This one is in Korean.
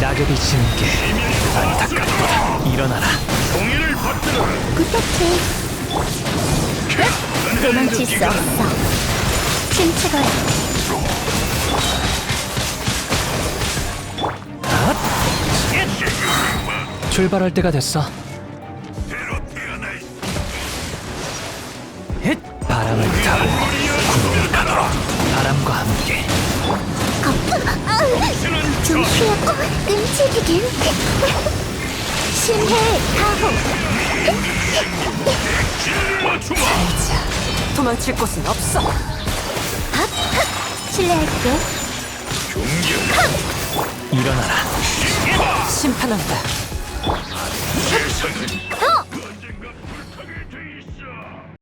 낙엽이 지는 게 안타깝다. 일어나라. 종이를 받들어. 부탁해. 도망칠 수 없어. 침체거라. 출발할 때가 됐어. 바람을 타고 구름을 가도록 바람과 함께 좀 쉬었고 끔찍이긴. 신해 가호. 맞추마. 자, 도망칠 곳은 없어. 실례할게. 일어나라. 심판한다. 세상은